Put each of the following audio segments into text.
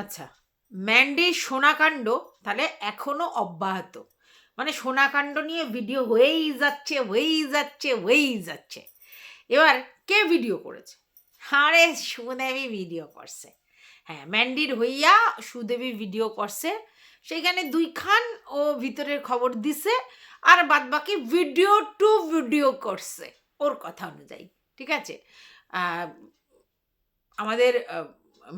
আচ্ছা ম্যান্ডির সোনাকাণ্ড তাহলে এখনও অব্যাহত। মানে সোনাকাণ্ড নিয়ে ভিডিও হয়েই যাচ্ছে হয়েই যাচ্ছে হয়েই যাচ্ছে। এবার কে ভিডিও করেছে? আরে, সুদেবী ভিডিও করছে। হ্যাঁ ম্যান্ডির হইয়া সুদেবী ভিডিও করছে। সেইখানে দুইখান ও ভিতরের খবর দিছে, আর বাদবাকি ভিডিও টু ভিডিও করছে, ওর কথা অনুযায়ী। ঠিক আছে? আমাদের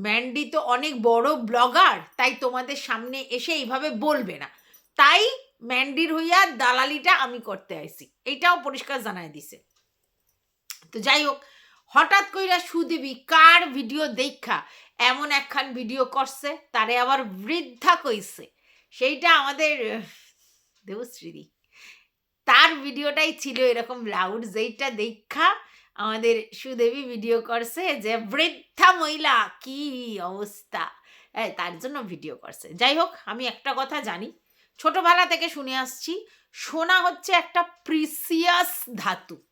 ম্যান্ডি তো অনেক বড় ব্লগার তাই তোমাদের সামনে এসে এইভাবে বলবে না। তাই ম্যান্ডির হইয়া দালালিটা আমি করতে আইছি। এইটাও পরিষ্কার জানাই দিছে। তো যাই হোক, হঠাৎ কইরা সুদেবী কার ভিডিও দেখা? এমন একখান ভিডিও করছে, তারে আবার বৃদ্ধা কইছে। সেইটা আমাদের দেবশ্রীদি তার ভিডিওটাই ছিল এরকম লাউড যেইটা দেখা আমাদের সুদেবী ভিডিও করছে যে, বৃদ্ধা মহিলা, কি অবস্থা? হ্যাঁ তার জন্য ভিডিও করছে। যাই হোক, আমি একটা কথা জানি। ছোটবেলা থেকে শুনে আসছি, সোনা হচ্ছে একটা প্রিসিয়াস ধাতু।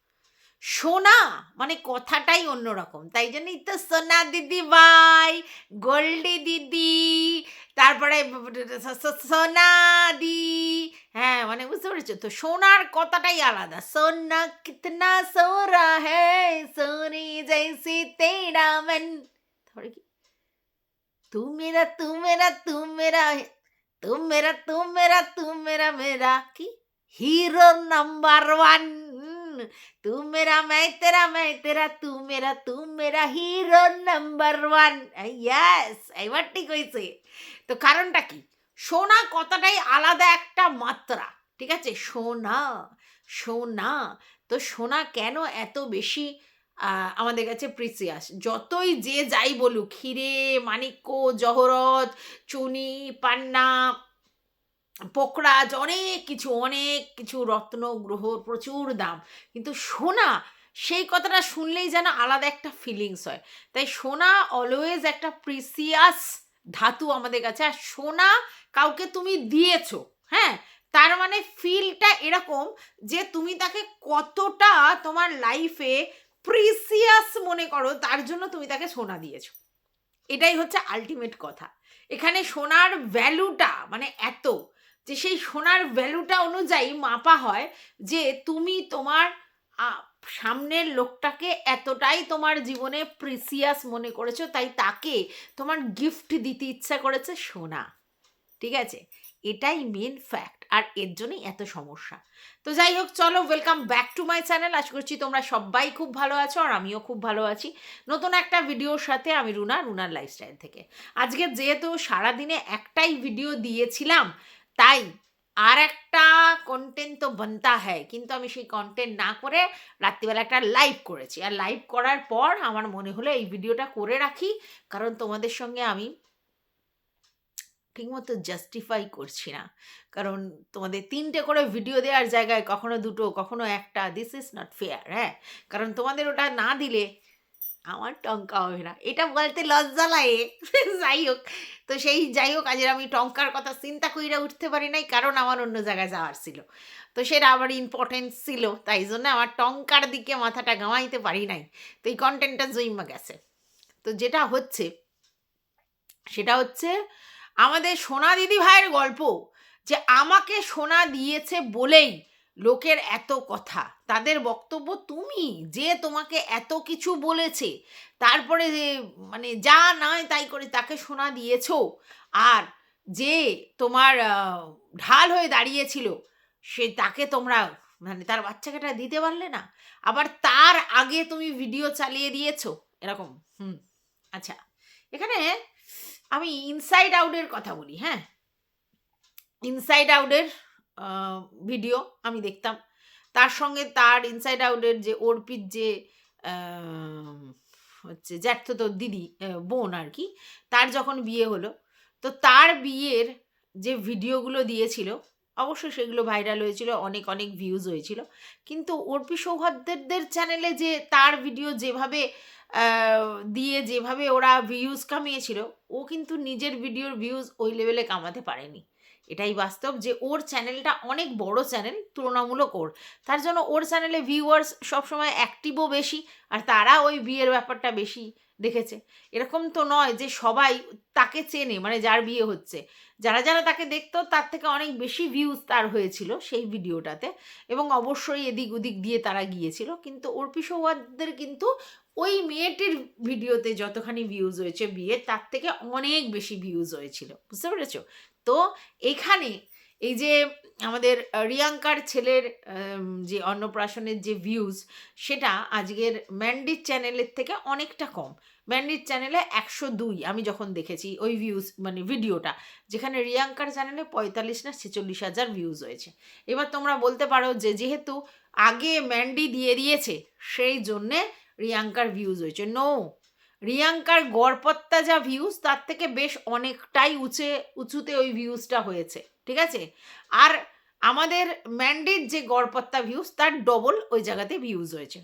সোনা মানে কথাটাই অন্যরকম। তাই জন্যই তো সোনা দিদি ভাই, গোল্ডি দিদি, তারপরে সোনা দি হ্যাঁ মানে বুঝতে পেরেছ? তো সোনার কথাটাই আলাদা। সোনা কিতনা সোরা হ্যাঁ সোনি জৈসি তেরা মন। তারপরে কি? তু মেরা তু মেরা তু মেরা তুম মেরা তুম মেরা তুম মেরা মেরা কি? Hero number one. তু মেরা मैं तेरा मैं तेरा तू मेरा तू मेरा হিরো নাম্বার ওয়ান ইয়াস এবার ঠিক হয়েছে তো কারণটা কি সোনা কথাটাই আলাদা একটা মাত্রা ঠিক আছে সোনা সোনা তো সোনা কেন এত বেশি আহ, আমাদের কাছে প্রিসিয়াস যতই যে যাই বলুক হিরে মানিক্য জহরত চুনি পান্না পোকরাজ, অনেক কিছু অনেক কিছু রত্ন, গ্রহ, প্রচুর দাম। কিন্তু সোনা, সেই কথাটা শুনলেই যেন আলাদা একটা ফিলিংস হয়। তাই সোনা অলওয়েজ একটা প্রিসিয়াস ধাতু আমাদের কাছে। আর সোনা কাউকে তুমি দিয়েছ হ্যাঁ? তার মানে ফিলটা এরকম যে তুমি তাকে কতটা তোমার লাইফে প্রিসিয়াস মনে করো, তার জন্য তুমি তাকে সোনা দিয়েছ। এটাই হচ্ছে আলটিমেট কথা। এখানে সোনার ভ্যালুটা মানে এত। যে সেই সোনার ভ্যালুটা অনুযায়ী মাপা হয় যে তুমি তোমার সামনের লোকটাকে এতটাই তোমার জীবনে প্রিসিয়াস মনে করেছ, তাই তাকে তোমার গিফট দিতে ইচ্ছা করেছে সোনা। ঠিক আছে? এটাই মেন ফ্যাক্ট আর এর জন্যই এত সমস্যা। তো যাই হোক, চলো welcome back to my channel আশা করছি তোমরা সবাই খুব ভালো আছো, আর আমিও খুব ভালো আছি। নতুন একটা ভিডিওর সাথে আমি রুনা, রুনার লাইফস্টাইল থেকে। আজকে যেহেতু সারাদিনে একটাই ভিডিও দিয়েছিলাম তাই আর একটা কন্টেন্ট তো বানতা হয় কিন্তু আমি সেই কন্টেন্ট না করে রাত্রিবেলা একটা লাইভ করেছি। আর লাইভ করার পর আমার মনে হলো এই ভিডিওটা করে রাখি, কারণ তোমাদের সঙ্গে আমি ঠিকমতো জাস্টিফাই করছি না। কারণ তোমাদের তিনটে করে ভিডিও দেওয়ার জায়গায় কখনো দুটো, কখনো একটা দিস ইজ নট ফেয়ার হ্যাঁ? কারণ তোমাদের ওটা না দিলে আমার টঙ্কা হবে না। এটা বলতে লজ্জা লাগে। যাই হোক, তো সেই যাই হোক, আজের আমি টঙ্কার কথা চিন্তা কইরা উঠতে পারি নাই, কারণ আমার অন্য জায়গায় যাওয়ার ছিল। তো সেটা আবার ইম্পর্টেন্স ছিল, তাই জন্য আমার টঙ্কার দিকে মাথাটা গামাইতে পারি নাই। তো এই কন্টেন্টটা জইমা গেছে। তো যেটা হচ্ছে, সেটা হচ্ছে আমাদের সোনা দিদি ভাইয়ের গল্প, যে আমাকে সোনা দিয়েছে বলেই লোকের এত কথা। তাদের বক্তব্য তুমি, যে তোমাকে এত কিছু বলেছে, তারপরে মানে যা নয় তাই করে তাকে শোনা দিয়েছ, আর যে তোমার ঢাল হয়ে দাঁড়িয়েছিল, সে তাকে তোমরা মানে তার বাচ্চাকেটা দিতে পারলে না? আবার তার আগে তুমি ভিডিও চালিয়ে দিয়েছ, এরকম, হুম আচ্ছা। এখানে আমি ইনসাইড আউটের কথা বলি হ্যাঁ? ইনসাইড আউটের ভিডিও আমি দেখতাম। তার সঙ্গে তার ইনসাইড আউটের যে অর্পিত যে হচ্ছে জ্যাঠতো দিদি বোন আর কি, তার যখন বিয়ে হলো, তো তার বিয়ের যে ভিডিওগুলো দিয়েছিল, অবশ্যই সেগুলো ভাইরাল হয়েছিল, অনেক অনেক ভিউজ হয়েছিল। কিন্তু অর্পি সৌহার্দ্যদের চ্যানেলে যে তার ভিডিও যেভাবে দিয়ে যেভাবে ওরা ভিউজ কামিয়েছিল, ও কিন্তু নিজের ভিডিওর ভিউজ ওই লেভেলে কামাতে পারেনি। এটাই বাস্তব যে ওর চ্যানেলটা অনেক বড় চ্যানেল, তুলনামূলক ওর। তার জন্য ওর চ্যানেলে ভিউয়ার্স সবসময় অ্যাক্টিভও বেশি, আর তারা ওই বিয়ের ব্যাপারটা বেশি দেখেছে। এরকম তো নয় যে সবাই তাকে চেনে মানে যার বিয়ে হচ্ছে। যারা যারা তাকে দেখতো, তার থেকে অনেক বেশি ভিউজ তার হয়েছিল সেই ভিডিওটাতে। এবং অবশ্যই এদিক ওদিক দিয়ে তারা গিয়েছিল। কিন্তু অর্পি সৌহার্দের কিন্তু ওই মেয়েটির ভিডিওতে যতখানি ভিউজ হয়েছে বিয়ে তার থেকে অনেক বেশি ভিউজ হয়েছিল। বুঝতে পেরেছ? তো এখানে এই যে আমাদের রিয়াঙ্কার ছেলের যে অন্নপ্রাশনের যে ভিউজ সেটা আজকের ম্যান্ডির চ্যানেলের থেকে অনেকটা কম। ম্যান্ডির চ্যানেলে একশো দুই আমি যখন দেখেছি ওই ভিউজ মানে ভিডিওটা যেখানে রিয়াঙ্কার চ্যানেলে পঁয়তাল্লিশ না ছেচল্লিশ হাজার ভিউজ হয়েছে। এবার তোমরা বলতে পারো যে যেহেতু আগে ম্যান্ডি দিয়ে দিয়েছে, সেই জন্যে রিয়াঙ্কার ভিউজ হয়েছে। নো রিয়াঙ্কার গড়পত্তা যা ভিউজ তার থেকে বেশ অনেকটাই উঁচে, উঁচুতে ওই ভিউজটা হয়েছে, ঠিক আছে? আর আমাদের ম্যান্ডির যে গড়পত্তা ভিউজ তার ডবল ওই জায়গাতে ভিউজ হয়েছে।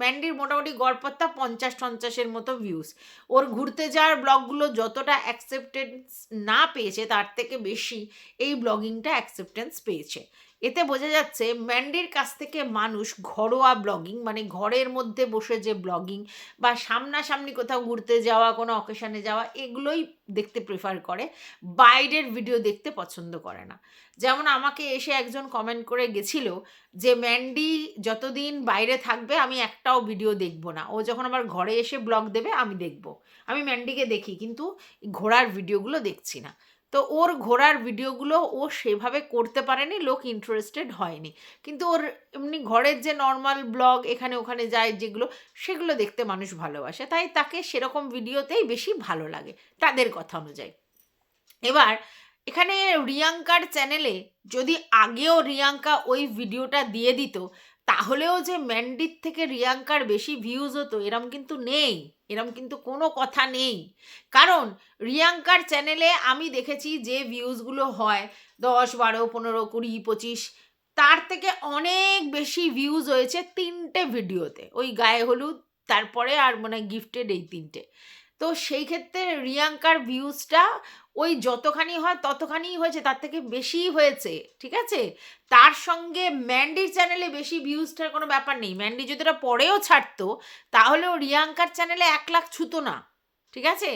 ম্যান্ডির মোটামুটি গড়পত্তা পঞ্চাশ পঞ্চাশের মতো ভিউজ ওর ঘুরতে যাওয়ার ব্লগগুলো যতটা অ্যাকসেপ্টেন্স না পেয়েছে, তার থেকে বেশি এই ব্লগিংটা অ্যাকসেপ্টেন্স পেয়েছে। এতে বোঝা যাচ্ছে ম্যান্ডির কাছ থেকে মানুষ ঘরোয়া ব্লগিং মানে ঘরের মধ্যে বসে যে ব্লগিং বা সামনাসামনি কোথাও ঘুরতে যাওয়া, কোনো অকেশনে যাওয়া, এগুলোই দেখতে প্রেফার করে। বাইরের ভিডিও দেখতে পছন্দ করে না। যেমন আমাকে এসে একজন কমেন্ট করে গেছিল যে, ম্যান্ডি যতদিন বাইরে থাকবে, আমি একটাও ভিডিও দেখব না। ও যখন আবার ঘরে এসে ব্লগ দেবে, আমি দেখব। আমি ম্যান্ডিকে দেখি, কিন্তু ঘোরার ভিডিওগুলো দেখছি না। তো ওর ঘোরার ভিডিওগুলো ও সেভাবে করতে পারেনি, লোক ইন্টারেস্টেড হয়নি। কিন্তু ওর এমনি ঘরের যে নর্মাল ব্লগ এখানে ওখানে যায় যেগুলো, সেগুলো দেখতে মানুষ ভালোবাসে। তাই তাকে সেরকম ভিডিওতেই বেশি ভালো লাগে, তাদের কথা অনুযায়ী। এবার, এখানে রিয়াঙ্কার চ্যানেলে যদি আগেও রিয়াঙ্কা ওই ভিডিওটা দিয়ে দিত তাহলেও যে ম্যান্ডির থেকে রিয়াঙ্কার বেশি ভিউজ হতো, এরম কিন্তু নেই, এরম কিন্তু কোনো কথা নেই। কারণ রিয়াঙ্কার চ্যানেলে আমি দেখেছি যে ভিউজগুলো হয়, দশ, বারো, পনেরো, কুড়ি, পঁচিশ, তার থেকে অনেক বেশি ভিউজ হয়েছে তিনটে ভিডিওতে। ওই গায়ে হলুদ, তারপরে আর মানে গিফটেড এই তিনটে। তো সেই ক্ষেত্রে রিয়াঙ্কার ভিউজটা ওই যতখানি হয় ততখানিই হয়েছে, তার থেকে বেশিই হয়েছে, ঠিক আছে? তার সঙ্গে ম্যান্ডির চ্যানেলে বেশি ভিউজটার কোনো ব্যাপার নেই। ম্যান্ডি যদি ওটা পরেও ছাড়তো তাহলেও রিয়াঙ্কার চ্যানেলে এক লাখ ছুতো না, ঠিক আছে?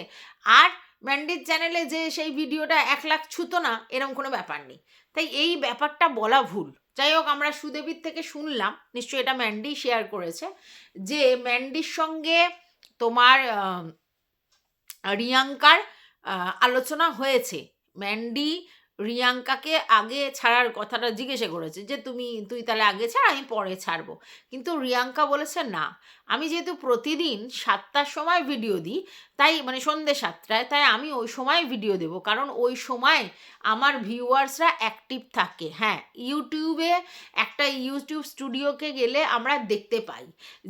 আর ম্যান্ডির চ্যানেলে যে সেই ভিডিওটা এক লাখ ছুতো না এরকম কোনো ব্যাপার নেই। তাই এই ব্যাপারটা বলা ভুল। যাই হোক, আমরা সুদেবীর থেকে শুনলাম, নিশ্চয়ই এটা ম্যান্ডি শেয়ার করেছে, যে ম্যান্ডির সঙ্গে তোমার রিয়াঙ্কার আলোচনা হয়েছে। ম্যান্ডি রিয়াঙ্কাকে আগে ছাড়ার কথাটা জিজ্ঞেসে করেছে যে, তুমি, তুই তাহলে আগে ছাড়, আমি পরে ছাড়বো। কিন্তু রিয়াঙ্কা বলেছে, না, আমি যেহেতু প্রতিদিন সাতটার সময় ভিডিও দিই, তাই মানে সন্ধ্যে সাতটায়, তাই আমি ওই সময় ভিডিও দেবো। কারণ ওই সময় আমার ভিউয়ার্সরা অ্যাক্টিভ থাকে। হ্যাঁ ইউটিউবে একটা ইউটিউব স্টুডিওকে গেলে আমরা দেখতে পাই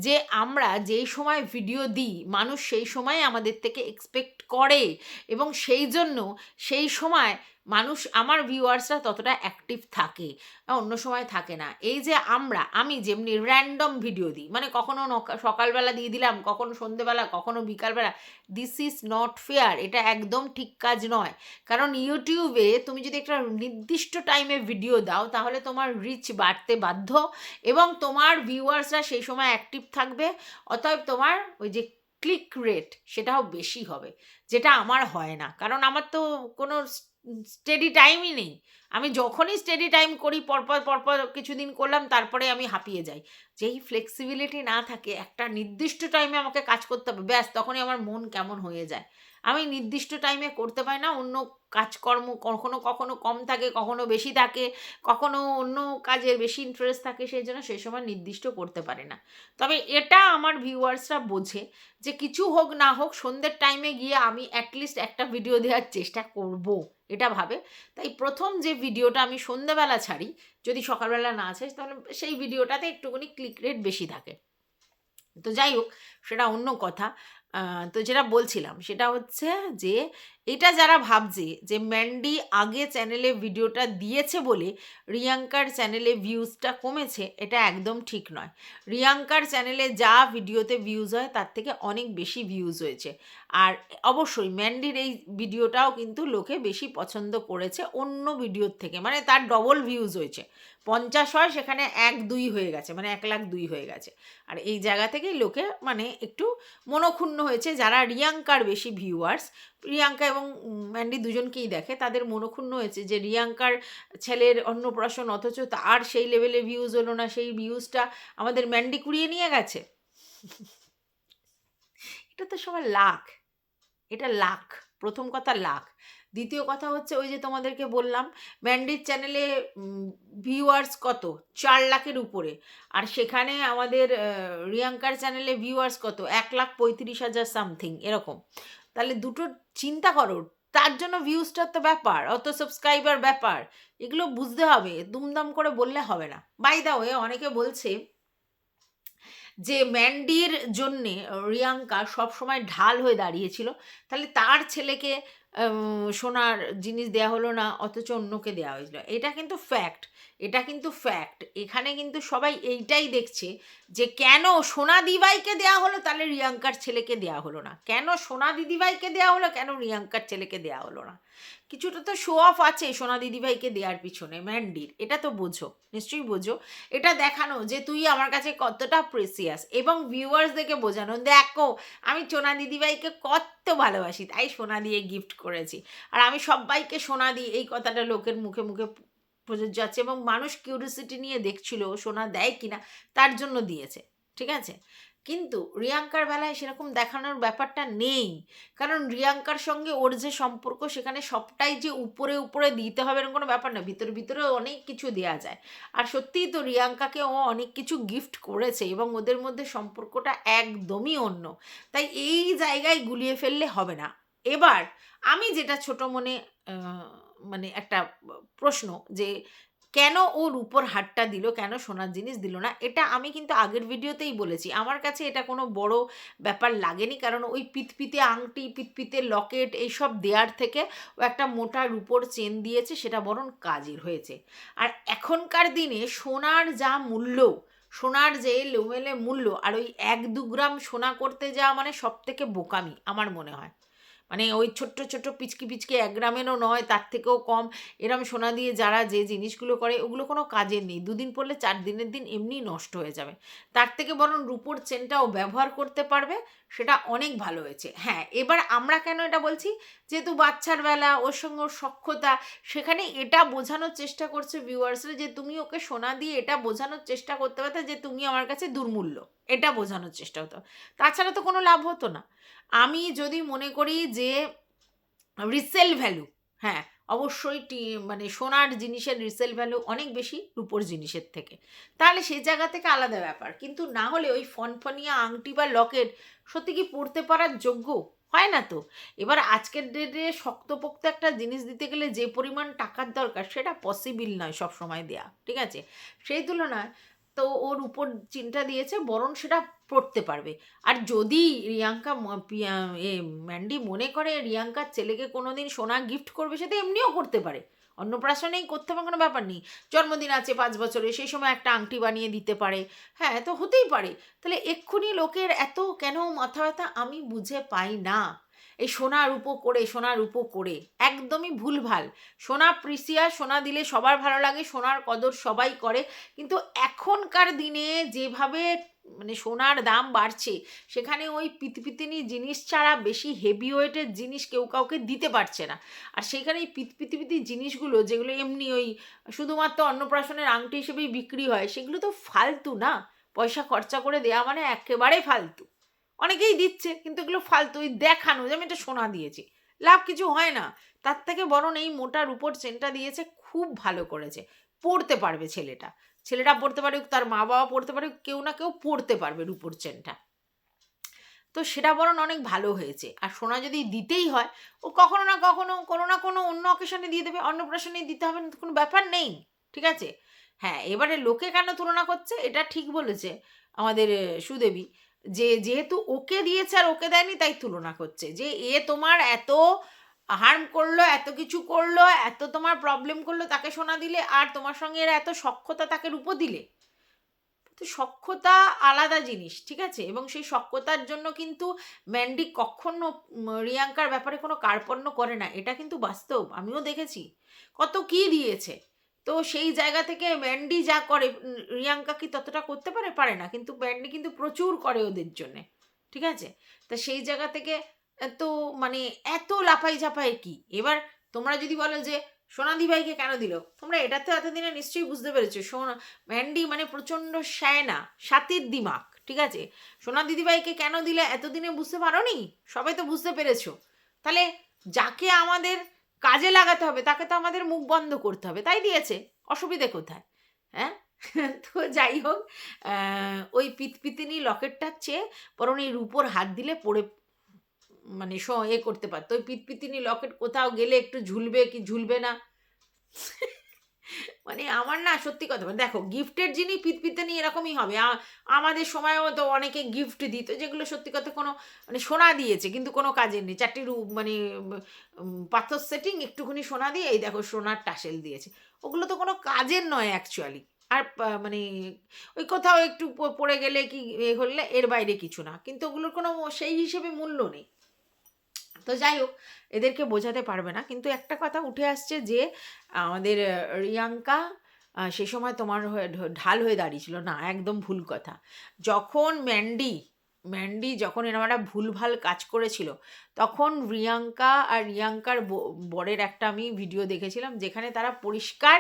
যে, আমরা যেই সময় ভিডিও দিই, মানুষ সেই সময় আমাদের থেকে এক্সপেক্ট করে এবং সেই জন্য সেই সময় মানুষ, আমার ভিউয়ার্সরা ততটা অ্যাক্টিভ থাকে অন্য সময় থাকে না। এই যে আমরা, আমি যেমনি র্যান্ডম ভিডিও দিই মানে কখনো সকালবেলা দিয়ে দিলাম, কখনো সন্ধেবেলা, কখনো বিকালবেলা দিস ইজ নট ফেয়ার এটা একদম ঠিক কাজ নয়। কারণ ইউটিউবে তুমি যদি একটা নির্দিষ্ট টাইমে ভিডিও দাও, তাহলে তোমার রিচ বাড়তে বাধ্য, এবং তোমার ভিউয়ার্সরা সেই সময় অ্যাক্টিভ থাকবে, অতএব তোমার ওই যে ক্লিক রেট সেটাও বেশি হবে, যেটা আমার হয় না। কারণ আমার তো কোনো স্টেডি টাইমই নেই। আমি যখনই স্টেডি টাইম করি, পরপর পরপর কিছুদিন করলাম, তারপরে আমি হাঁপিয়ে যাই। যেই ফ্লেক্সিবিলিটি না থাকে, একটা নির্দিষ্ট টাইমে আমাকে কাজ করতে হবে, ব্যাস, তখনই আমার মন কেমন হয়ে যায়। আমি নির্দিষ্ট টাইমে করতে পারি না, অন্য কাজকর্ম কখনো কখনো কম থাকে, কখনো বেশি থাকে, কখনো অন্য কাজের বেশি ইন্টারেস্ট থাকে, সেই জন্য সেই সময় নির্দিষ্ট করতে পারে না। তবে এটা আমার ভিউয়ার্সরা বোঝে যে কিছু হোক না হোক, সন্ধ্যের টাইমে গিয়ে আমি অ্যাটলিস্ট একটা ভিডিও দেওয়ার চেষ্টা করব, এটা ভাবে। তাই প্রথম যে ভিডিওটা আমি সন্ধ্যেবেলা ছাড়ি, যদি সকালবেলা না আছে তাহলে সেই ভিডিওটাতে একটুখানি ক্লিক রেট বেশি থাকে। তো যাই হোক, সেটা অন্য কথা। তো যেটা বলছিলাম সেটা হচ্ছে যে, এটা যারা ভাবছে যে ম্যান্ডি আগে চ্যানেলে ভিডিওটা দিয়েছে বলে রিয়াঙ্কার চ্যানেলে ভিউজটা কমেছে, এটা একদম ঠিক নয়। রিয়াঙ্কার চ্যানেলে যা ভিডিওতে ভিউজ হয় তার থেকে অনেক বেশি ভিউজ হয়েছে। আর অবশ্যই ম্যান্ডির এই ভিডিওটাও কিন্তু লোকে বেশি পছন্দ করেছে অন্য ভিডিওর থেকে মানে তার ডবল ভিউজ হয়েছে। পঞ্চাশ হয়, সেখানে এক দুই হয়ে গেছে মানে এক লাখ দুই হয়ে গেছে। আর এই জায়গা থেকেই লোকে মানে একটু মনক্ষুণ্ণ হয়েছে। যারা রিয়াঙ্কার বেশি ভিউয়ার্স রিয়াঙ্কা এবং ম্যান্ডি দুজনকেই দেখে, তাদের মনক্ষুণ্ণ হয়েছে যে রিয়াঙ্কার ছেলের অন্নপ্রাশন, অথচ তার সেই লেভেলে ভিউজ হলো না, সেই ভিউজটা আমাদের ম্যান্ডি কুড়িয়ে নিয়ে গেছে। এটা তো সবার লাখ। এটা লাখ। প্রথম কথা লাখ। দ্বিতীয় কথা হচ্ছে ওই যে তোমাদেরকে বললাম ম্যান্ডির চ্যানেলে ভিউয়ার্স কত? চার লাখের উপরে। আর সেখানে আমাদের রিয়াঙ্কার চ্যানেলে ভিউয়ার্স কত? এক লাখ পঁয়ত্রিশ হাজার সামথিং এরকম। তাহলে দুটো চিন্তা করো, তার জন্য ভিউজটার তো ব্যাপার, অত সাবস্ক্রাইবার ব্যাপার, এগুলো বুঝতে হবে, দুমদাম করে বললে হবে না। বাই দা ওয়ে অনেকে বলছে যে ম্যান্ডির জন্যে রিয়াঙ্কা সবসময় ঢাল হয়ে দাঁড়িয়েছিল। তাহলে তার ছেলেকে সোনার জিনিস দেয়া হলো না অথচ অন্যকে দেওয়া হয়েছিল। এটা কিন্তু ফ্যাক্ট এটা কিন্তু ফ্যাক্ট এখানে কিন্তু সবাই এইটাই দেখছে যে কেন সোনা দিদিভাইকে দেওয়া হলো, তাহলে রিয়াঙ্কার ছেলেকে দেওয়া হলো না। কেন সোনা দিদিভাইকে দেওয়া হলো, কেন রিয়াঙ্কার ছেলেকে দেওয়া হলো না? কিছুটা তো শো অফ আছে সোনা দিদিভাইকে দেওয়ার পিছনে ম্যান্ডির এটা তো বোঝো, নিশ্চয়ই বোঝো। এটা দেখানো যে তুই আমার কাছে কতটা প্রেসিয়াস এবং ভিউয়ার্সদেরকে বোঝানো, দেখো, আমি সোনা দিদিভাইকে কত ভালোবাসি, তাই সোনা দিয়ে গিফট করেছি। আর আমি সবাইকে সোনা দিই এই কথাটা লোকের মুখে মুখে প্রযোজ্য আছে এবং মানুষ কিউরিয়াসিটি নিয়ে দেখছিল, সোনা দেয় কিনা, তার জন্য দিয়েছে, ঠিক আছে? কিন্তু রিয়াঙ্কার বেলায় সেরকম দেখানোর ব্যাপারটা নেই। কারণ রিয়াঙ্কার সঙ্গে ওর যে সম্পর্ক, সেখানে সবটাই যে উপরে উপরে দিতে হবে এরকম কোনো ব্যাপার না, ভিতরে ভিতরে অনেক কিছু দেওয়া যায়। আর সত্যিই তো রিয়াঙ্কাকে ও অনেক কিছু গিফট করেছে এবং ওদের মধ্যে সম্পর্কটা একদমই অন্য। তাই এই জায়গায় গুলিয়ে ফেললে হবে না। এবার আমি যেটা ছোট মনে মানে একটা প্রশ্ন যে কেন ওর উপর হাটটা দিল, কেন সোনার জিনিস দিল না? এটা আমি কিন্তু আগের ভিডিওতেই বলেছি। আমার কাছে এটা কোনো বড় ব্যাপার লাগেনি। কারণ ওই পিতপিতে আংটি, পিতপিতে লকেট এইসব দেওয়ার থেকে ও একটা মোটা রূপোর চেন দিয়েছে, সেটা বরং কাজের হয়েছে। আর এখনকার দিনে সোনার যা মূল্য, সোনার যে লোমেলে মূল্য, আর ওই এক দু গ্রাম সোনা করতে যাওয়া মানে সব থেকে বোকামি, আমার মনে হয়। মানে ওই ছোট্ট ছোট্ট পিচকি পিচকি এক গ্রামেরও নয়, তার থেকেও কম। এরম সোনা দিয়ে যারা যে জিনিসগুলো করে, ওগুলো কোনো কাজের নেই। দুদিন পরলে চার দিনের দিন এমনি নষ্ট হয়ে যাবে। তার থেকে বরং রূপোর চেনটাও ব্যবহার করতে পারবে, সেটা অনেক ভালো হয়েছে। হ্যাঁ এবার আমরা কেন এটা বলছি? যেহেতু বাচ্চার বেলা, ওর সঙ্গে ওর সক্ষতা সেখানে এটা বোঝানোর চেষ্টা করছে ভিউয়ার্সরা যে তুমি ওকে সোনা দিয়ে এটা বোঝানোর চেষ্টা করতে পারতে যে তুমি আমার কাছে দুর্মূল্য। এটা বোঝানোর চেষ্টা হতো। তাছাড়া তো কোনো লাভ হতো না। আমি যদি মনে করি যে রিসেল ভ্যালু হ্যাঁ অবশ্যই মানে সোনার জিনিসের রিসেল ভ্যালু অনেক বেশি, রূপোর জিনিসের থেকে। তাহলে সেই জায়গা থেকে আলাদা ব্যাপার। কিন্তু না হলে ওই ফনফনিয়া আংটি বা লকেট সত্যি কি পড়তে পারার যোগ্য? হয় না তো। এবার আজকের ডেটে শক্তপোক্ত একটা জিনিস দিতে গেলে যে পরিমাণ টাকার দরকার, সেটা পসিবল নয় সব সময় দেয়া, ঠিক আছে? সেই তুলনায় তো ওর উপর চিন্তা দিয়েছে, বরং সেটা পড়তে পারবে। আর যদি রিয়াঙ্কা এ, ম্যান্ডি মনে করে রিয়াঙ্কার ছেলেকে কোনো দিন সোনা গিফট করবে সেটা এমনিও করতে পারে। অন্নপ্রাশনেই করতে হবে কোনো ব্যাপার নেই। জন্মদিন আছে পাঁচ বছরে সেই সময় একটা আংটি বানিয়ে দিতে পারে। হ্যাঁ তো হতেই পারে। তাহলে এক্ষুনি লোকের এত কেন মাথা ব্যথা আমি বুঝে পাই না। এই সোনার উপো করে, সোনার উপো করে, একদমই ভুলভাল। সোনা প্রিসিয়া, সোনা দিলে সবার ভালো লাগে, সোনার কদর সবাই করে। কিন্তু এখনকার দিনে যেভাবে মানে সোনার দাম বাড়ছে, সেখানে ওই পিতপিতিনি জিনিস ছাড়া বেশি হেভি ওয়েটের জিনিস কেউ কাউকে দিতে পারছে না। আর সেখানে এই পিতপিতিপিতি জিনিসগুলো, যেগুলো এমনি ওই শুধুমাত্র অন্নপ্রাশনের আংটি হিসেবেই বিক্রি হয়, সেগুলো তো ফালতু না? পয়সা খরচা করে দেওয়া মানে একেবারে ফালতু। অনেকেই দিচ্ছে, কিন্তু এগুলো ফালতু। ওই দেখানো, যে আমি এটা সোনা দিয়েছি, লাভ কিছু হয় না। তার থেকে বরং এই মোটার উপর চেনটা দিয়েছে, খুব ভালো করেছে, পড়তে পারবে ছেলেটা। ছেলেটা পড়তে পারে তার মা বাবা পড়তে পারে কেউ না কেউ পড়তে পারবে রূপোর চেনটা। তো সেটা বরং অনেক ভালো হয়েছে। আর সোনা যদি দিতেই হয় ও কখনো না কখনো কোনো না কোনো অন্য অকেশনে দিয়ে দেবে অন্নপ্রাশনে দিতে হবে না, কোনো ব্যাপার নেই ঠিক আছে? হ্যাঁ এবারে লোকে কেন তুলনা করছে এটা ঠিক বলেছে আমাদের সুদেবী। যে যেহেতু ওকে দিয়েছে আর ওকে দেয়নি তাই তুলনা করছে। যে এ তোমার এত হার্ম করল, এত কিছু করল, এত তোমার প্রবলেম করল, তাকে সোনা দিলে আর তোমার সঙ্গে এর এত সক্ষতা তাকে রূপ দিলে। তো সক্ষতা আলাদা জিনিস, ঠিক আছে? এবং সেই সক্ষতার জন্য কিন্তু ম্যান্ডি কখনো রিয়াঙ্কার ব্যাপারে কোনো কার্পণ্য করে না। এটা কিন্তু বাস্তব, আমিও দেখেছি। কত কি দিয়েছে? তো সেই জায়গা থেকে ম্যান্ডি যা করে রিয়াঙ্কা কি ততটা করতে পারে? পারে না। কিন্তু ম্যান্ডি কিন্তু প্রচুর করে ওদের জন্যে, ঠিক আছে? তা সেই জায়গা থেকে এত মানে এত লাফাই ঝাপাই কি? এবার তোমরা যদি বলো যে সোনাদি ভাইকে কেন দিল? তোমরা এটা তো এতদিনে নিশ্চয়ই বুঝতে পেরেছ। সোনা ম্যান্ডি মানে প্রচণ্ড সায়না সাতির দিমাগ, ঠিক আছে? সোনা দিদিভাইকে কেন দিলে এতদিনে বুঝতে পারো নি সবাই তো বুঝতে পেরেছ। তাহলে যাকে আমাদের কাজে লাগাতে হবে, তাকে তো আমাদের মুখ বন্ধ করতে হবে, তাই দিয়েছে। অসুবিধে কোথায়? হ্যাঁ? তো যাই হোক ওই পিতপিতিনি লকেটটার চেয়ে বরং এই রূপোর হাত দিলে পড়ে মানে এ করতে পারতো। ওই পিতপিতিনি লকেট কোথাও গেলে একটু ঝুলবে কি ঝুলবে না? মানে আমার না সত্যি কথা দেখো গিফটের জিনিস পিতপিতানি এরকমই হবে। আমাদের সময়ও তো অনেকে গিফট দিত, যেগুলো সত্যি কথা কোনো মানে সোনা দিয়েছে, কিন্তু কোনো কাজের নেই। চারটি রূপ মানে পাথর সেটিং একটুখানি সোনা দিয়ে, এই দেখো সোনার টাসেল দিয়েছে। ওগুলো তো কোনো কাজের নয় অ্যাকচুয়ালি আর মানে ওই কোথাও একটু পড়ে গেলে কি এ হলে এর বাইরে কিছু না। কিন্তু ওগুলোর কোনো সেই হিসেবে মূল্য নেই। তো যাই হোক, এদেরকে বোঝাতে পারবে না। কিন্তু একটা কথা উঠে আসছে যে, আমাদের রিয়াঙ্কা সে সময় তোমার হয়ে ঢাল হয়ে দাঁড়িয়েছিল। না, একদম ভুল কথা। যখন ম্যান্ডি ম্যান্ডি যখন এরকম একটা ভুলভাল কাজ করেছিল, তখন রিয়াঙ্কা আর রিয়াঙ্কার বরের একটা আমি ভিডিও দেখেছিলাম, যেখানে তারা পরিষ্কার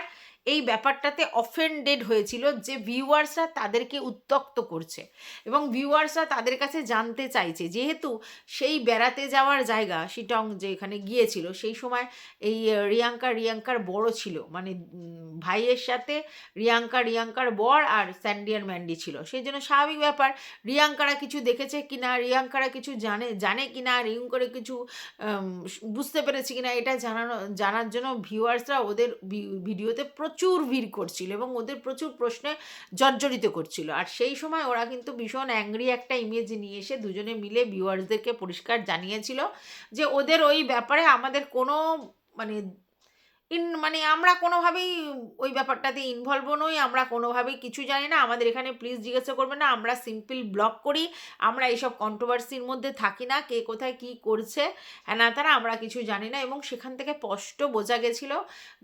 এই ব্যাপারটাতে অফেন্ডেড হয়েছিল যে ভিউয়ার্সরা তাদেরকে উত্তক্ত করছে এবং ভিউয়ার্সরা তাদের কাছে জানতে চাইছে। যেহেতু সেই বেড়াতে যাওয়ার জায়গা শিটং যেখানে গিয়েছিল, সেই সময় এই রিয়াঙ্কা, রিয়াঙ্কার বড় ছিল। মানে ভাইয়ের সাথে রিয়াঙ্কা, রিয়াঙ্কার বর আর স্যান্ডি আর ম্যান্ডি ছিল। সেই জন্য স্বাভাবিক ব্যাপার, রিয়াঙ্কারা কিছু দেখেছে কিনা, রিয়াঙ্কারা কিছু জানে জানে কিনা রিয়াঙ্কারা কিছু বুঝতে পেরেছে কিনা, এটা জানানো, জানার জন্য ভিউয়ার্সরা ওদের ভিডিওতে ভিডিওতে প্রচুর ভিড় করছিল এবং ওদের প্রচুর প্রশ্নে জর্জরিত করছিল। আর সেই সময় ওরা কিন্তু ভীষণ অ্যাংরি একটা ইমেজ নিয়ে এসে দুজনে মিলে ভিউয়ার্সদেরকে পরিষ্কার জানিয়েছিল যে ওদের ওই ব্যাপারে আমাদের কোনো মানে ইন মানে আমরা কোনোভাবেই ওই ব্যাপারটাতে ইনভলভও নই, আমরা কোনোভাবেই কিছু জানি না। আমাদের এখানে প্লিজ জিজ্ঞাসা করবে না, আমরা সিম্পল ব্লগ করি। আমরা এইসব কন্ট্রোভার্সির মধ্যে থাকি না, কে কোথায় কি করছে। হ্যাঁ না, তারা আমরা কিছু জানি না এবং সেখান থেকে স্পষ্ট বোঝা গেছিল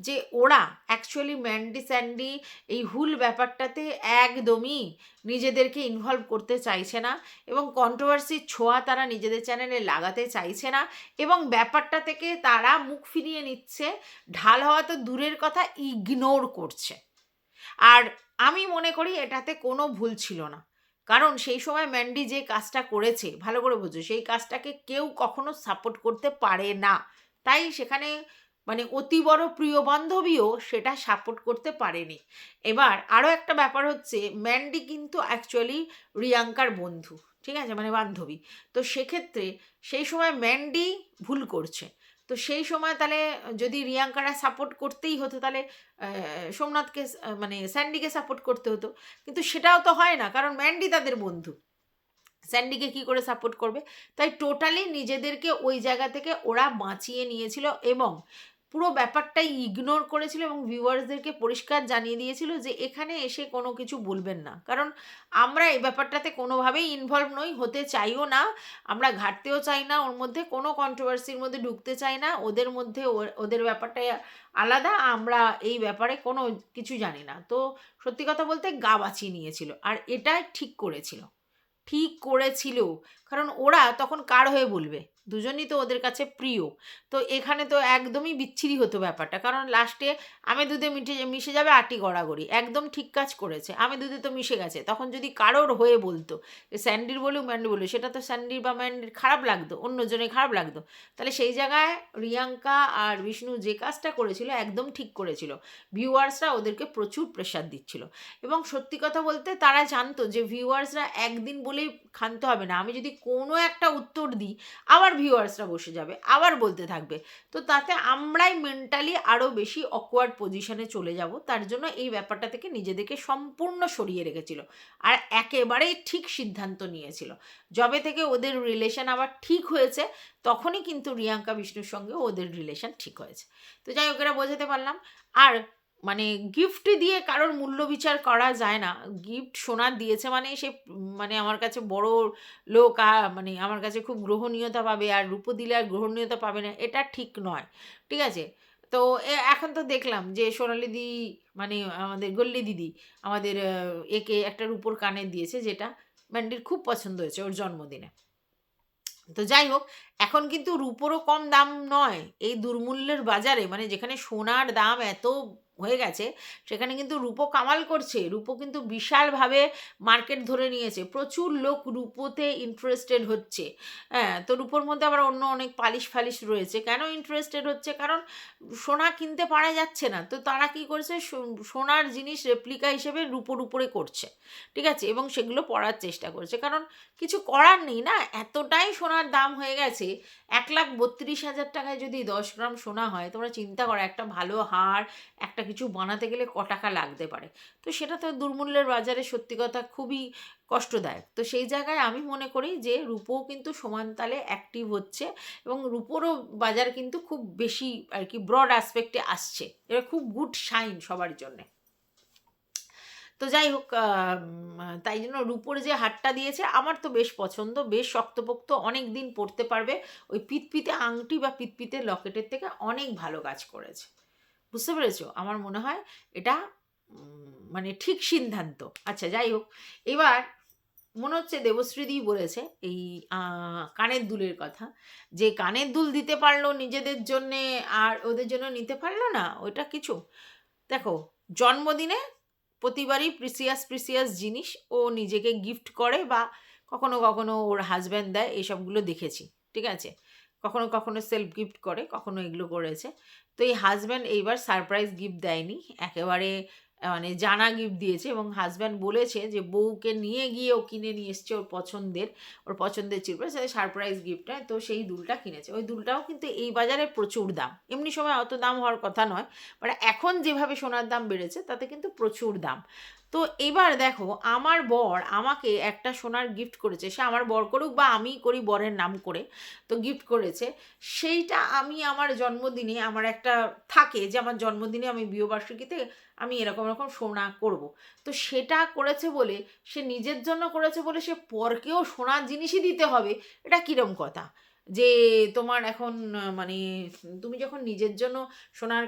যে ওরা অ্যাকচুয়ালি ম্যান্ডি স্যান্ডি এই হুল ব্যাপারটাতে একদমই নিজেদেরকে ইনভলভ করতে চাইছে না এবং কন্ট্রোভার্সির ছোঁয়া তারা নিজেদের চ্যানেলে লাগাতে চাইছে না এবং ব্যাপারটা থেকে তারা মুখ ফিরিয়ে নিচ্ছে ঢাল হওয়া তো দূরের কথা ইগনোর করছে। আর আমি মনে করি এটাতে কোনো ভুল ছিল না। কারণ সেই সময় ম্যান্ডি যে কাজটা করেছে, ভালো করে বুঝো, সেই কাজটাকে কেউ কখনো সাপোর্ট করতে পারে না। তাই সেখানে মানে অতি বড় প্রিয় বান্ধবীও সেটা সাপোর্ট করতে পারেনি। এবার আরও একটা ব্যাপার হচ্ছে ম্যান্ডি কিন্তু অ্যাকচুয়ালি রিয়াঙ্কার বন্ধু, ঠিক আছে? মানে বান্ধবী। তো সেক্ষেত্রে সেই সময় ম্যান্ডি ভুল করছে। তো সেই সময় তাহলে যদি রিয়াঙ্কারা সাপোর্ট করতেই হতো, তাহলে সোমনাথকে মানে স্যান্ডিকে সাপোর্ট করতে হতো। কিন্তু সেটাও তো হয় না, কারণ ম্যান্ডি তাদের বন্ধু। স্যান্ডিকে কি করে সাপোর্ট করবে? তাই টোটালি নিজেদেরকে ওই জায়গা থেকে ওরা বাঁচিয়ে নিয়েছিল এবং পুরো ব্যাপারটাই ইগনোর করেছিল এবং ভিউয়ার্সদেরকে পরিষ্কার জানিয়ে দিয়েছিল যে এখানে এসে কোনো কিছু বলবেন না। কারণ আমরা এই ব্যাপারটাতে কোনোভাবেই ইনভলভ নই, হতে চাইও না, আমরা ঘাটতেও চাই না, ওর মধ্যে কোনো কন্ট্রোভার্সির মধ্যে ঢুকতে চাই না, ওদের মধ্যে ওদের ব্যাপারটাই আলাদা, আমরা এই ব্যাপারে কোনো কিছু জানি না। তো সত্যি কথা বলতে গা বাঁচিয়ে নিয়েছিল, আর এটা ঠিক করেছিল। ঠিক করেছিল, কারণ ওরা তখন কার হয়ে বলবে? দুজনই তো ওদের কাছে প্রিয়। তো এখানে তো একদমই বিচ্ছিরি হতো ব্যাপারটা। কারণ লাস্টে আমি দুধে মিটে মিশে যাবে আটি গড়াগড়ি। একদম ঠিক কাজ করেছে। আমি দুধে তো মিশে গেছে। তখন যদি কারোর হয়ে বলতো স্যান্ডির বলুক ম্যান্ডি বলুক, সেটা তো স্যান্ডির বা ম্যান্ডির খারাপ লাগতো অন্যজনে খারাপ লাগতো। তাহলে সেই জায়গায় রিয়াঙ্কা আর বিষ্ণু যে কাজটা করেছিল, একদম ঠিক করেছিল। ভিউয়ার্সরা ওদেরকে প্রচুর প্রেশার দিচ্ছিল। এবং সত্যি কথা বলতে তারা জানতো যে, ভিউয়ার্সরা একদিন বলেই ক্ষান্ত হবে না। আমি যদি কোনো একটা উত্তর দিই আবার ভিউয়ার্সরা বসে যাবে, আবার বলতে থাকবে। তো তাতে আমরাই মেন্টালি আরও বেশি অকওয়ার্ড পজিশনে চলে যাব, তার জন্য এই ব্যাপারটা থেকে নিজেদেরকে সম্পূর্ণ সরিয়ে রেখেছিল। আর একেবারেই ঠিক সিদ্ধান্ত নিয়েছিল। যবে থেকে ওদের রিলেশন আবার ঠিক হয়েছে, তখনই কিন্তু রিয়াঙ্কা বিষ্ণুর সঙ্গে ওদের রিলেশন ঠিক হয়েছে। তো যাই হোক এটা বোঝাতে পারলাম। আর মানে গিফট দিয়ে কারোর মূল্য বিচার করা যায় না। গিফট সোনার দিয়েছে মানে সে মানে আমার কাছে বড় লোক মানে আমার কাছে খুব গ্রহণীয়তা পাবে আর রূপো দিলে আর গ্রহণীয়তা পাবে না, এটা ঠিক নয়, ঠিক আছে? তো এখন তো দেখলাম যে সোনালি দি মানে আমাদের গল্লি দিদি, আমাদের একে একটা রূপোর কানের দিয়েছে যেটা ম্যান্ডির খুব পছন্দ হয়েছে ওর জন্মদিনে। তো যাই হোক, এখন কিন্তু রুপোরও কম দাম নয়, এই দুর্মূল্যের বাজারে মানে যেখানে সোনার দাম এত হয়ে গেছে, সেখানে কিন্তু রূপো কামাল করছে। রূপো কিন্তু বিশালভাবে মার্কেট ধরে নিয়েছে। প্রচুর লোক রূপোতে ইন্টারেস্টেড হচ্ছে। হ্যাঁ তো রূপোর মধ্যে আবার অন্য অনেক পালিশ ফালিশ রয়েছে। কেন ইন্টারেস্টেড হচ্ছে? কারণ সোনা কিনতে পারা যাচ্ছে না। তো তারা কি করছে? সোনার জিনিস রেপ্লিকা হিসেবে রূপোর উপরে করছে। ঠিক আছে? এবং সেগুলো পড়ার চেষ্টা করছে। কারণ কিছু করার নেই না? এতটাই সোনার দাম হয়ে গেছে। এক লাখ বত্রিশ হাজার টাকায় যদি দশ গ্রাম সোনা হয়, তোমরা চিন্তা করো, একটা ভালো হার, একটা কিছু বানাতে গেলে ক টাকা লাগতে পারে। তো সেটা তো দুর্মূল্যের বাজারে সত্যি কথা খুবই কষ্টদায়ক। তো সেই জায়গায় আমি মনে করি যে রূপো কিন্তু সমান তালে অ্যাক্টিভ হচ্ছে এবং রূপোরও বাজার কিন্তু খুব বেশি আর কি ব্রড অ্যাসপেক্টে আসছে। এটা খুব গুড সাইন সবার জন্যে। তো যাই হোক তাই জন্য রূপোর যে হাটটা দিয়েছে আমার তো বেশ পছন্দ, বেশ শক্তপোক্ত অনেক দিন পরতে পারবে। ওই পিতপিতে আংটি বা পিতপিতে লকেটের থেকে অনেক ভালো কাজ করেছে। বুঝতে পেরেছ? আমার মনে হয় এটা মানে ঠিক সিদ্ধান্ত। আচ্ছা যাই হোক। এবার মনে হচ্ছে দেবশ্রীদি বলেছে এই কানের দুলের কথা। যে কানের দুল দিতে পারল নিজেদের জন্যে আর ওদের জন্য নিতে পারল না, ওইটা কিছু? দেখো, জন্মদিনে প্রতিবারই প্রিসিয়াস প্রিসিয়াস জিনিস ও নিজেকে গিফট করে বা কখনো কখনো ওর হাজব্যান্ড দেয়, এসবগুলো দেখেছি। ঠিক আছে? কখনো কখনো সেলফ গিফট করে, কখনো এগুলো করেছে। তো এই হাজব্যান্ড এইবার সারপ্রাইজ গিফট দেয়নি, একেবারে মানে জানা গিফট দিয়েছে এবং হাজব্যান্ড বলেছে যে, বউকে নিয়ে গিয়ে ও কিনে নিয়ে এসছে ওর পছন্দের ওর পছন্দের ছিল সাথে সারপ্রাইজ গিফট হয় তো সেই দুলটা কিনেছে। ওই দুলটাও কিন্তু এই বাজারে প্রচুর দাম। এমনি সময় অত দাম হওয়ার কথা নয় বাট এখন যেভাবে সোনার দাম বেড়েছে, তাতে কিন্তু প্রচুর দাম। তো এবার দেখো, আমার বর আমাকে একটা সোনার গিফট করেছে। সে আমার বর করুক বা আমি করি বরের নাম করে, তো গিফট করেছে। সেইটা আমি আমার জন্মদিনে, আমার একটা থাকে যে আমার জন্মদিনে আমি বিয়েবার্ষিকীতে আমি এরকম এরকম সোনা করব। তো সেটা করেছে বলে, সে নিজের জন্য করেছে বলে সে পরকেও সোনার জিনিসই দিতে হবে, এটা কিরম কথা? যে তোমার এখন মানে তুমি যখন নিজের জন্য সোনার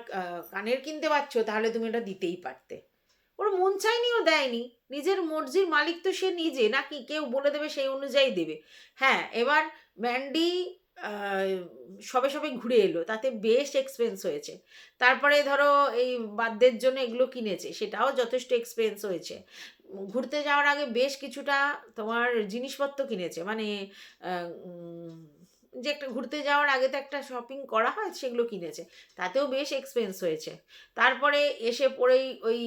কানের কিনতে পারছ, তাহলে তুমি এটা দিতেই পারতে। ওর মন চাইনি ও দেয়নি। নিজের মর্জির মালিক তো সে নিজে, নাকি কেউ বলে দেবে সেই অনুযায়ী দেবে। হ্যাঁ এবার ম্যান্ডি সবে সবে ঘুরে এলো। তাতে বেশ এক্সপেন্স হয়েছে। তারপরে ধরো এই বাদ্যের জন্য এগুলো কিনেছে, সেটাও যথেষ্ট এক্সপেন্স হয়েছে। ঘুরতে যাওয়ার আগে বেশ কিছুটা তোমার জিনিসপত্র কিনেছে। মানে যে একটা ঘুরতে যাওয়ার আগে তো একটা শপিং করা হয়, সেগুলো কিনেছে। তাতেও বেশ এক্সপেন্স হয়েছে। তারপরে এসে পড়েই ওই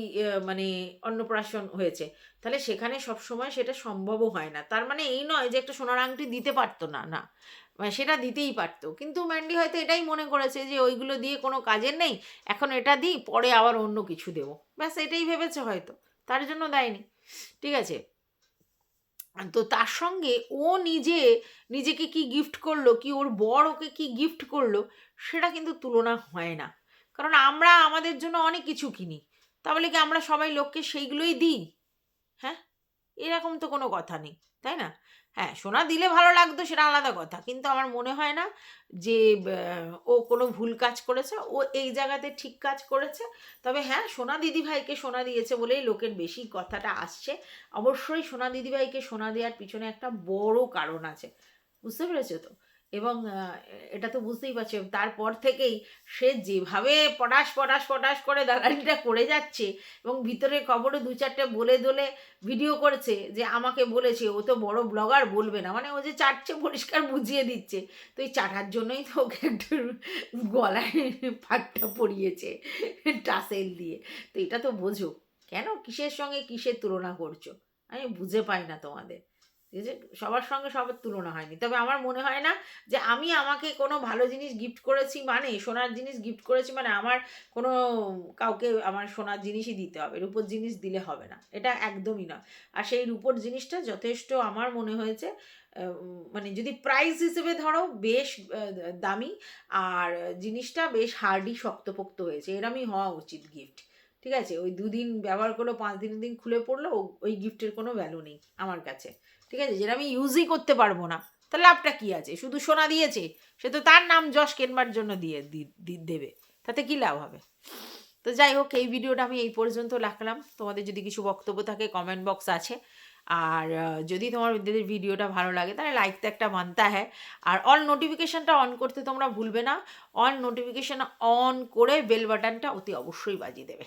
মানে অন্নপ্রাশন হয়েছে। তাহলে সেখানে সব সময় সেটা সম্ভবও হয় না। তার মানে এই নয় যে একটা সোনার আংটি দিতে পারতো না না। মানে সেটা দিতেই পারতো। কিন্তু ম্যান্ডি হয়তো এটাই মনে করেছে যে ওইগুলো দিয়ে কোনো কাজের নেই, এখন এটা দিই, পরে আবার অন্য কিছু দেবো। ব্যাস, এটাই ভেবেছে হয়তো। তার জন্য দেয়নি। ঠিক আছে? তো তার সঙ্গে ও নিজে, নিজেকে কি গিফট করল, কি ওর বর ওকে কি গিফট করল, সেটা কিন্তু তুলনা হয় না। কারণ আমরা আমাদের জন্য অনেক কিছু কিনি। তাহলে কি আমরা সবাই লোককে সেইগুলোই দিই? হ্যাঁ? এরকম তো কোনো কথা নেই, তাই না? হ্যাঁ সোনা দিলে ভালো লাগতো সেটা আলাদা কথা। কিন্তু আমার মনে হয় না যে ও কোনো ভুল কাজ করেছে, ও এই জায়গাতে ঠিক কাজ করেছে। তবে হ্যাঁ সোনা দিদিভাইকে সোনা দিয়েছে বলেই লোকের বেশি কথাটা আসছে। অবশ্যই সোনা দিদিভাইকে সোনা দেওয়ার পিছনে একটা বড় কারণ আছে। বুঝতে পেরেছ তো? এবং এটা তো বুঝতেই পারছ তারপর থেকেই সে যেভাবে পটাশ পটাশ পটাশ করে দালালিটা করে যাচ্ছে এবং ভিতরে খবরে দু চারটে বলে দোলে ভিডিও করেছে যে আমাকে বলেছে, ও তো বড় ব্লগার বলবে না মানে ও যে চাটছে পরিষ্কার বুঝিয়ে দিচ্ছে। তো এই চাটার জন্যই তো ওকে একটু গলায় ফাটটা পরিয়েছে টাসেল দিয়ে। তো এটা তো বোঝো, কেন কিসের সঙ্গে কিসের তুলনা করছ? আমি বুঝে পাই না তোমাদের। আছে সবার সঙ্গে সবার তুলনা হয়নি। তবে আমার মনে হয় না যে আমি আমাকে কোনো ভালো জিনিস গিফট করেছি মানে সোনার জিনিস গিফট করেছি মানে আমার কোনো কাউকে আমার সোনার জিনিসই দিতে হবে, রূপোর জিনিস দিলে হবে না। এটা একদমই না। আর সেই রূপোর জিনিসটা যথেষ্ট আমার মনে হয়েছে মানে যদি প্রাইস হিসেবে ধরো বেশ দামি, আর জিনিসটা বেশ হার্ডি শক্তপোক্ত হয়েছে, এরমই হওয়া উচিত গিফট ঠিক আছে? ওই দুদিন ব্যবহার করল পাঁচ দিন দিন খুলে পড়ল ওই গিফটের কোনো ভ্যালু নেই আমার কাছে। ঠিক আছে? যেটা আমি ইউজই করতে পারব না। তার লাভটা কি আছে? শুধু সোনা দিয়েছে? সে তো তার নাম যশ কেনবার জন্য দিয়ে দেবে। তাতে কি লাভ হবে? তো যাই হোক, এই ভিডিওটা আমি এই পর্যন্ত রাখলাম। তোমাদের যদি কিছু বক্তব্য থাকে কমেন্ট বক্স আছে। আর যদি তোমার ওদের ভিডিওটা ভালো লাগে, তাহলে লাইক তো একটা মানতা হ্যাঁ। আর অল নোটিফিকেশানটা অন করতে তোমরা ভুলবে না। অন নোটিফিকেশান অন করে বেল বাটনটা অতি অবশ্যই বাজিয়ে দেবে।